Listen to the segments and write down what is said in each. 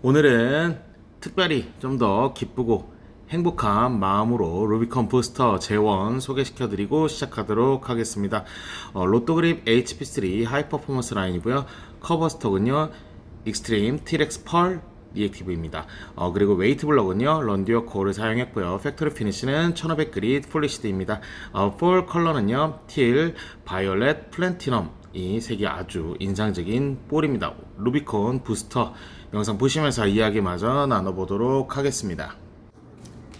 오늘은 특별히 좀 더 기쁘고 행복한 마음으로 루비콘 부스터 재원 소개시켜 드리고 시작하도록 하겠습니다. 어, 로또 그립 HP3 하이 퍼포먼스 라인이고요. 커버 스톡은요. 익스트림 티렉스 펄 리액티브입니다. 어, 그리고 웨이트 블럭은요. 런디어 코어를 사용했고요. 팩토리 피니시는 1500 그릿 폴리시드입니다. 어, 폴 컬러는요. 틸, 바이올렛, 플랜티넘 이 색이 아주 인상적인 볼입니다. 루비콘 부스터 영상 보시면서 이야기마저 나눠보도록 하겠습니다.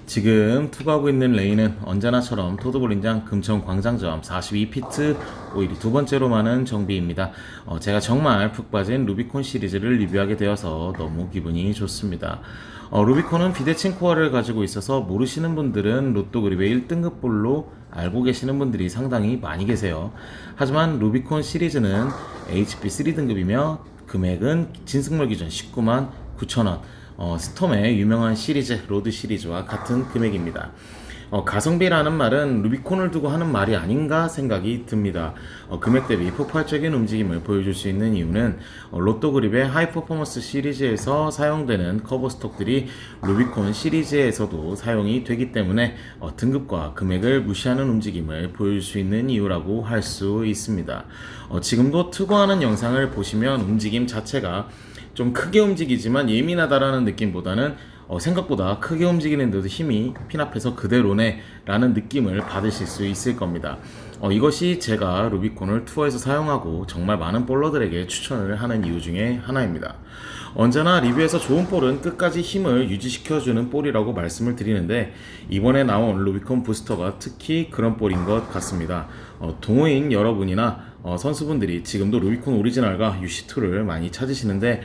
지금 투구하고 있는 레인은 언제나처럼 토드볼린장 금천 광장점 42피트 오일이 두 번째로 많은 정비입니다. 어, 제가 정말 푹 빠진 루비콘 시리즈를 리뷰하게 되어서 너무 기분이 좋습니다. 어, 루비콘은 비대칭 코어를 가지고 있어서 모르시는 분들은 로또 그립의 1등급 볼로 알고 계시는 분들이 상당히 많이 계세요. 하지만 루비콘 시리즈는 HP 3등급이며 금액은 진승물 기준 19만 9천원 어, 스톰의 유명한 시리즈 로드 시리즈와 같은 금액입니다. 어, 가성비라는 말은 루비콘을 두고 하는 말이 아닌가 생각이 듭니다. 어, 금액 대비 폭발적인 움직임을 보여줄 수 있는 이유는 어, 로또 그립의 하이 퍼포먼스 시리즈에서 사용되는 커버 스톡들이 루비콘 시리즈에서도 사용이 되기 때문에 어, 등급과 금액을 무시하는 움직임을 보여줄 수 있는 이유라고 할 수 있습니다. 어, 지금도 투구하는 영상을 보시면 움직임 자체가 좀 크게 움직이지만 예민하다라는 느낌보다는 어, 생각보다 크게 움직이는 데도 힘이 핀 앞에서 그대로네 라는 느낌을 받으실 수 있을 겁니다. 어, 이것이 제가 루비콘을 투어에서 사용하고 정말 많은 볼러들에게 추천을 하는 이유 중에 하나입니다. 언제나 리뷰에서 좋은 볼은 끝까지 힘을 유지시켜주는 볼이라고 말씀을 드리는데 이번에 나온 루비콘 부스터가 특히 그런 볼인 것 같습니다. 어, 동호인 여러분이나 어, 선수분들이 지금도 루비콘 오리지널과 UC2를 많이 찾으시는데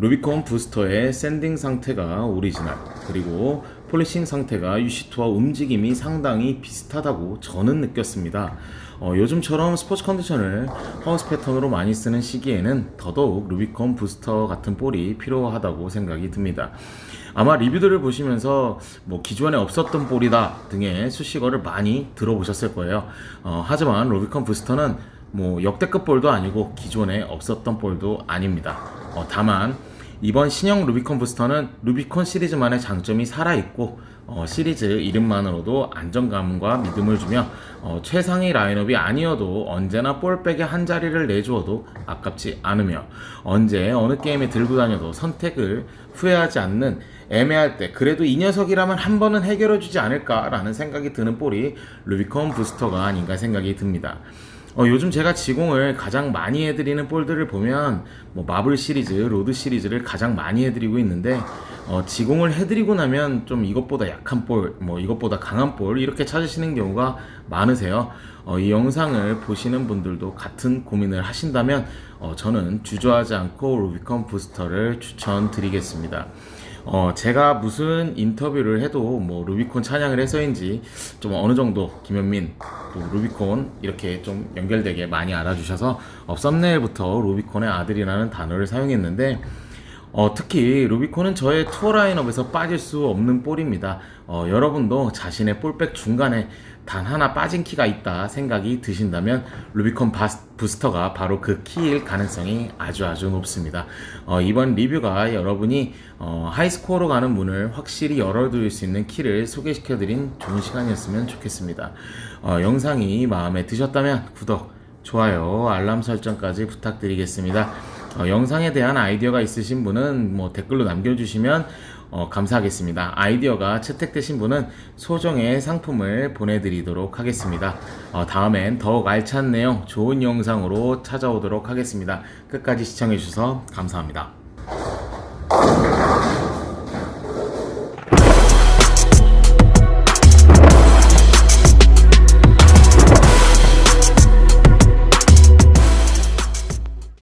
루비콘 부스터의 샌딩 상태가 오리지널 그리고 폴리싱 상태가 UC2와 움직임이 상당히 비슷하다고 저는 느꼈습니다. 어, 요즘처럼 스포츠 컨디션을 하우스 패턴으로 많이 쓰는 시기에는 더더욱 루비콘 부스터 같은 볼이 필요하다고 생각이 듭니다. 아마 리뷰들을 보시면서 뭐 기존에 없었던 볼이다 등의 수식어를 많이 들어보셨을 거예요. 어, 하지만 루비콘 부스터는 뭐 역대급 볼도 아니고 기존에 없었던 볼도 아닙니다. 어, 다만 이번 신형 루비콘 부스터는 루비콘 시리즈만의 장점이 살아있고 어, 시리즈 이름만으로도 안정감과 믿음을 주며 어, 최상위 라인업이 아니어도 언제나 볼백에 한 자리를 내주어도 아깝지 않으며 언제 어느 게임에 들고 다녀도 선택을 후회하지 않는 애매할 때 그래도 이 녀석이라면 한 번은 해결해주지 않을까라는 생각이 드는 볼이 루비콘 부스터가 아닌가 생각이 듭니다. 어, 요즘 제가 지공을 가장 많이 해드리는 볼들을 보면 뭐 마블 시리즈, 로드 시리즈를 가장 많이 해드리고 있는데 어, 지공을 해드리고 나면 좀 이것보다 약한 볼, 뭐 이것보다 강한 볼 이렇게 찾으시는 경우가 많으세요. 어, 이 영상을 보시는 분들도 같은 고민을 하신다면 어, 저는 주저하지 않고 루비콘 부스터를 추천드리겠습니다. 어, 제가 무슨 인터뷰를 해도 뭐 루비콘 찬양을 해서인지 좀 어느 정도 김현민 또 루비콘 이렇게 좀 연결되게 많이 알아주셔서 어, 썸네일부터 루비콘의 아들이라는 단어를 사용했는데 어, 특히 루비콘은 저의 투어 라인업에서 빠질 수 없는 볼입니다. 어, 여러분도 자신의 볼백 중간에 단 하나 빠진 키가 있다 생각이 드신다면 루비콘 바스, 부스터가 바로 그 키일 가능성이 아주 아주 높습니다. 어, 이번 리뷰가 여러분이 어, 하이스코어로 가는 문을 확실히 열어둘 수 있는 키를 소개시켜드린 좋은 시간이었으면 좋겠습니다. 어, 영상이 마음에 드셨다면 구독, 좋아요, 알람 설정까지 부탁드리겠습니다. 어, 영상에 대한 아이디어가 있으신 분은 뭐 댓글로 남겨주시면 어, 감사하겠습니다. 아이디어가 채택되신 분은 소정의 상품을 보내드리도록 하겠습니다. 어, 다음엔 더욱 알찬 내용, 좋은 영상으로 찾아오도록 하겠습니다. 끝까지 시청해주셔서 감사합니다.